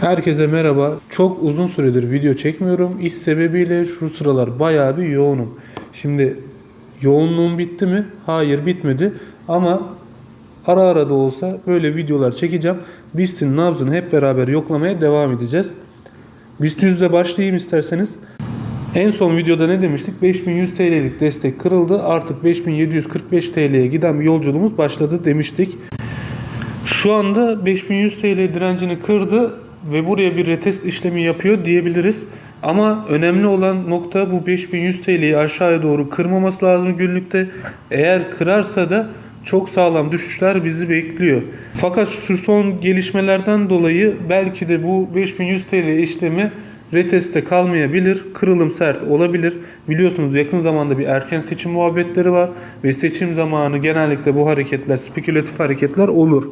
Herkese merhaba. Çok uzun süredir video çekmiyorum. İş sebebiyle şu sıralar bayağı bir yoğunum. Şimdi yoğunluğum bitti mi? Hayır bitmedi. Ama ara ara da olsa böyle videolar çekeceğim. BIST'in nabzını hep beraber yoklamaya devam edeceğiz. BIST 100'de başlayayım isterseniz. En son videoda ne demiştik? 5100 TL'lik destek kırıldı. Artık 5745 TL'ye giden bir yolculuğumuz başladı demiştik. Şu anda 5100 TL direncini kırdı ve buraya bir retest işlemi yapıyor diyebiliriz. Ama önemli olan nokta bu 5100 TL'yi aşağıya doğru kırmaması lazım günlükte. Eğer kırarsa da çok sağlam düşüşler bizi bekliyor. Fakat şu son gelişmelerden dolayı belki de bu 5100 TL işlemi reteste kalmayabilir, kırılım sert olabilir. Biliyorsunuz yakın zamanda bir erken seçim muhabbetleri var ve seçim zamanı genellikle bu hareketler, spekülatif hareketler olur.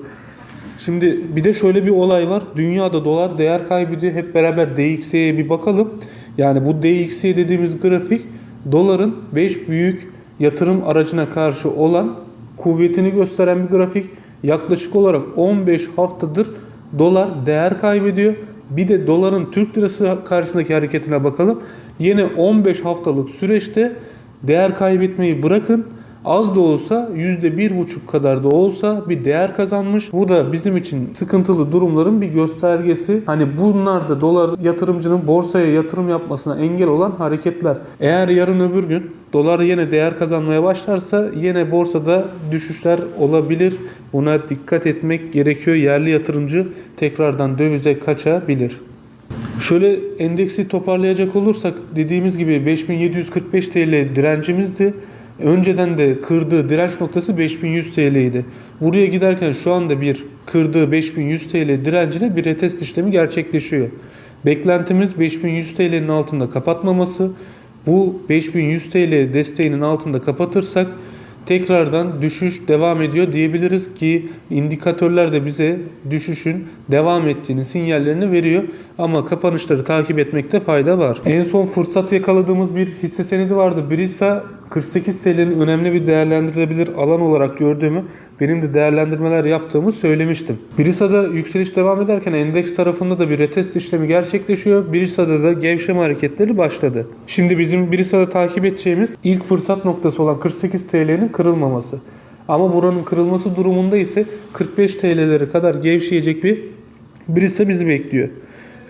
Şimdi bir de şöyle bir olay var. Dünyada dolar değer kaybediyor. Hep beraber DXY'ye bir bakalım. Yani bu DXY dediğimiz grafik doların 5 büyük yatırım aracına karşı olan kuvvetini gösteren bir grafik. Yaklaşık olarak 15 haftadır dolar değer kaybediyor. Bir de doların Türk lirası karşısındaki hareketine bakalım. Yine 15 haftalık süreçte değer kaybetmeyi bırakın az da olsa %1,5 kadar da olsa bir değer kazanmış. Bu da bizim için sıkıntılı durumların bir göstergesi. Hani bunlar da dolar yatırımcının borsaya yatırım yapmasına engel olan hareketler. Eğer yarın öbür gün dolar yine değer kazanmaya başlarsa yine borsada düşüşler olabilir. Buna dikkat etmek gerekiyor. Yerli yatırımcı tekrardan dövize kaçabilir. Şöyle endeksi toparlayacak olursak dediğimiz gibi 5745 TL direncimizdi. Önceden de kırdığı direnç noktası 5100 TL idi. Buraya giderken şu anda bir kırdığı 5100 TL direncine bir retest işlemi gerçekleşiyor. Beklentimiz 5100 TL'nin altında kapatmaması. Bu 5100 TL desteğinin altında kapatırsak tekrardan düşüş devam ediyor diyebiliriz ki indikatörler de bize düşüşün devam ettiğini sinyallerini veriyor. Ama kapanışları takip etmekte fayda var. En son fırsat yakaladığımız bir hisse senedi vardı. Brisa 48 TL'nin önemli bir değerlendirilebilir alan olarak gördüğümü benim de değerlendirmeler yaptığımı söylemiştim. Brisa'da yükseliş devam ederken endeks tarafında da bir retest işlemi gerçekleşiyor. Brisa'da da gevşeme hareketleri başladı. Şimdi bizim Brisa'da takip edeceğimiz ilk fırsat noktası olan 48 TL'nin kırılmaması. Ama buranın kırılması durumunda ise 45 TL'lere kadar gevşeyecek bir Brisa bizi bekliyor.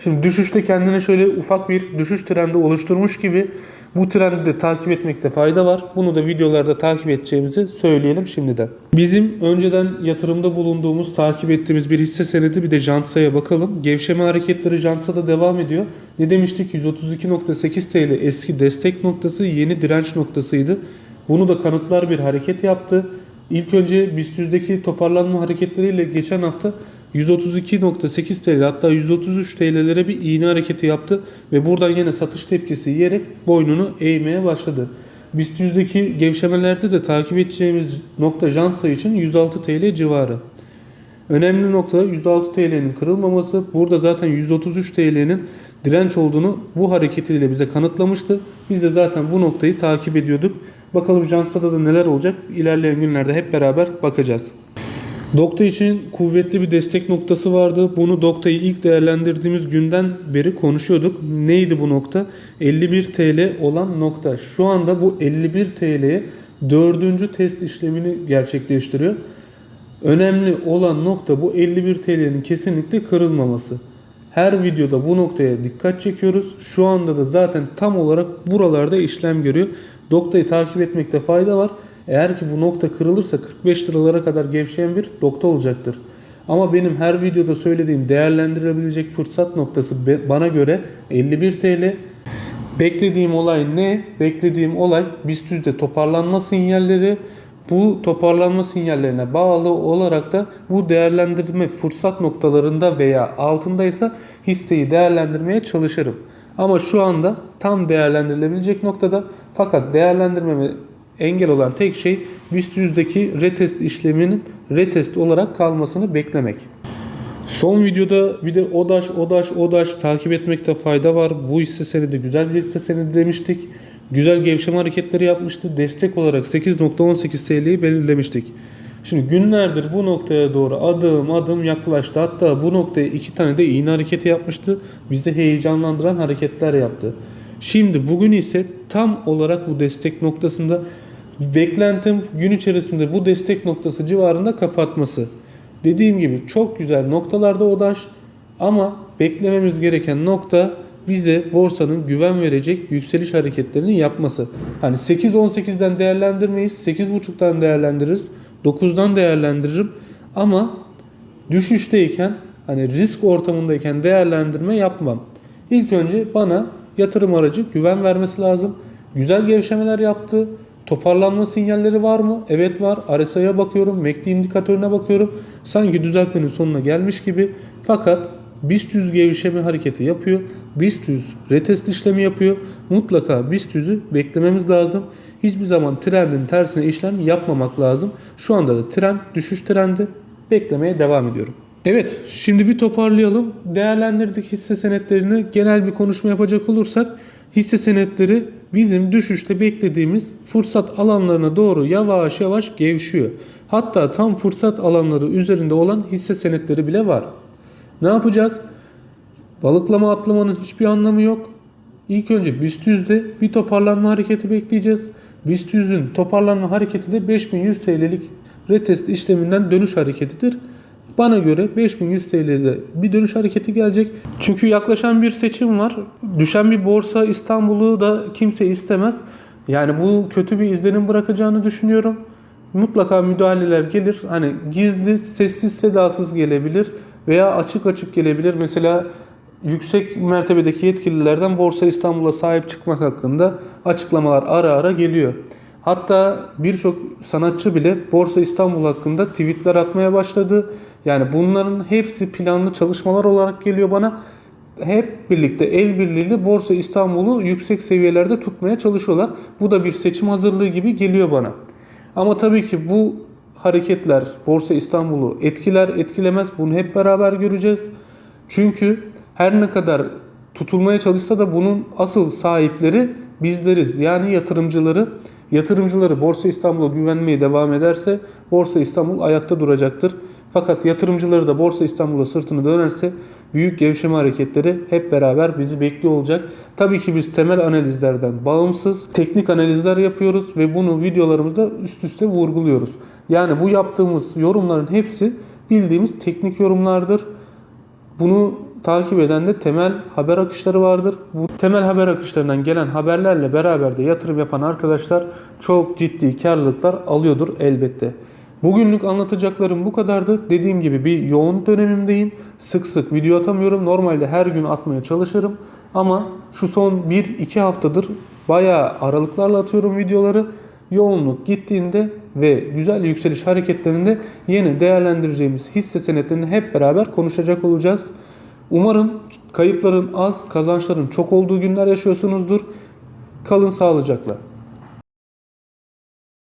Şimdi düşüşte kendine şöyle ufak bir düşüş trendi oluşturmuş gibi bu trendi de takip etmekte fayda var. Bunu da videolarda takip edeceğimizi söyleyelim şimdiden. Bizim önceden yatırımda bulunduğumuz, takip ettiğimiz bir hisse senedi bir de Jansa'ya bakalım. Gevşeme hareketleri Jansa'da devam ediyor. Ne demiştik? 132.8 TL eski destek noktası, yeni direnç noktasıydı. Bunu da kanıtlar bir hareket yaptı. İlk önce BIST 100'deki toparlanma hareketleriyle geçen hafta 132.8 TL hatta 133 TL'lere bir iğne hareketi yaptı ve buradan yine satış tepkisi yiyerek boynunu eğmeye başladı. BIST 100'deki gevşemelerde de takip edeceğimiz nokta Jansa için 106 TL civarı. Önemli nokta 106 TL'nin kırılmaması. Burada zaten 133 TL'nin direnç olduğunu bu hareketiyle bize kanıtlamıştı. Biz de zaten bu noktayı takip ediyorduk. Bakalım Jansa'da da neler olacak? İlerleyen günlerde hep beraber bakacağız. Dokta için kuvvetli bir destek noktası vardı. Bunu Dokta'yı ilk değerlendirdiğimiz günden beri konuşuyorduk. Neydi bu nokta? 51 TL olan nokta. Şu anda bu 51 TL'ye dördüncü test işlemini gerçekleştiriyor. Önemli olan nokta bu 51 TL'nin kesinlikle kırılmaması. Her videoda bu noktaya dikkat çekiyoruz. Şu anda da zaten tam olarak buralarda işlem görüyor. Doktayı takip etmekte fayda var. Eğer ki bu nokta kırılırsa 45 liralara kadar gevşeyen bir nokta olacaktır. Ama benim her videoda söylediğim değerlendirebilecek fırsat noktası bana göre 51 TL. Beklediğim olay ne? Beklediğim olay BIST 100'de toparlanma sinyalleri. Bu toparlanma sinyallerine bağlı olarak da bu değerlendirme fırsat noktalarında veya altındaysa hisseyi değerlendirmeye çalışırım. Ama şu anda tam değerlendirilebilecek noktada fakat değerlendirmeme engel olan tek şey BIST 100'deki retest işleminin retest olarak kalmasını beklemek. Son videoda bir de ODAŞ, ODAŞ, ODAŞ takip etmekte fayda var. Bu hisse senedi güzel bir hisse senedi demiştik. Güzel gevşeme hareketleri yapmıştı. Destek olarak 8.18 TL'yi belirlemiştik. Şimdi günlerdir bu noktaya doğru adım adım yaklaştı. Hatta bu noktaya iki tane de iğne hareketi yapmıştı. Bizi heyecanlandıran hareketler yaptı. Şimdi bugün ise tam olarak bu destek noktasında beklentim gün içerisinde bu destek noktası civarında kapatması. Dediğim gibi çok güzel noktalarda odaş ama beklememiz gereken nokta bize borsanın güven verecek yükseliş hareketlerini yapması. Hani 8-18'den değerlendirmeyiz, 8.5'tan değerlendiririz, 9'dan değerlendiririm ama düşüşteyken hani risk ortamındayken değerlendirme yapmam. İlk önce bana yatırım aracı güven vermesi lazım. Güzel gevşemeler yaptı. Toparlanma sinyalleri var mı? Evet var. RSI'ye bakıyorum. MACD indikatörüne bakıyorum. Sanki düzeltmenin sonuna gelmiş gibi. Fakat BIST 100 gevşeme hareketi yapıyor. BIST 100 retest işlemi yapıyor. Mutlaka BIST 100'ü beklememiz lazım. Hiçbir zaman trendin tersine işlem yapmamak lazım. Şu anda da trend düşüş trendi. Beklemeye devam ediyorum. Evet, şimdi bir toparlayalım. Değerlendirdik hisse senetlerini. Genel bir konuşma yapacak olursak hisse senetleri bizim düşüşte beklediğimiz fırsat alanlarına doğru yavaş yavaş gevşiyor. Hatta tam fırsat alanları üzerinde olan hisse senetleri bile var. Ne yapacağız? Balıklama atlamanın hiçbir anlamı yok. İlk önce BIST 100'de bir toparlanma hareketi bekleyeceğiz. BIST 100'ün toparlanma hareketi de 5100 TL'lik retest işleminden dönüş hareketidir. Bana göre 5100 TL'de bir dönüş hareketi gelecek. Çünkü yaklaşan bir seçim var. Düşen bir borsa İstanbul'u da kimse istemez. Yani bu kötü bir izlenim bırakacağını düşünüyorum. Mutlaka müdahaleler gelir. Hani gizli, sessiz, sedasız gelebilir veya açık açık gelebilir. Mesela yüksek mertebedeki yetkililerden Borsa İstanbul'a sahip çıkmak hakkında açıklamalar ara ara geliyor. Hatta birçok sanatçı bile Borsa İstanbul hakkında tweetler atmaya başladı. Yani bunların hepsi planlı çalışmalar olarak geliyor bana. Hep birlikte el birliğiyle Borsa İstanbul'u yüksek seviyelerde tutmaya çalışıyorlar. Bu da bir seçim hazırlığı gibi geliyor bana. Ama tabii ki bu hareketler Borsa İstanbul'u etkiler etkilemez bunu hep beraber göreceğiz. Çünkü her ne kadar tutulmaya çalışsa da bunun asıl sahipleri bizleriz. Yani yatırımcıları. Yatırımcıları Borsa İstanbul'a güvenmeye devam ederse Borsa İstanbul ayakta duracaktır. Fakat yatırımcıları da Borsa İstanbul'a sırtını dönerse büyük gevşeme hareketleri hep beraber bizi bekliyor olacak. Tabii ki biz temel analizlerden bağımsız teknik analizler yapıyoruz ve bunu videolarımızda üst üste vurguluyoruz. Yani bu yaptığımız yorumların hepsi bildiğimiz teknik yorumlardır. Bunu takip eden de temel haber akışları vardır. Bu temel haber akışlarından gelen haberlerle beraber de yatırım yapan arkadaşlar çok ciddi karlılıklar alıyordur elbette. Bugünlük anlatacaklarım bu kadardı. Dediğim gibi bir yoğun dönemimdeyim. Sık sık video atamıyorum. Normalde her gün atmaya çalışırım. Ama şu son 1-2 haftadır bayağı aralıklarla atıyorum videoları. Yoğunluk gittiğinde ve güzel yükseliş hareketlerinde yine değerlendireceğimiz hisse senetlerini hep beraber konuşacak olacağız. Umarım kayıpların az, kazançların çok olduğu günler yaşıyorsunuzdur. Kalın sağlıcakla.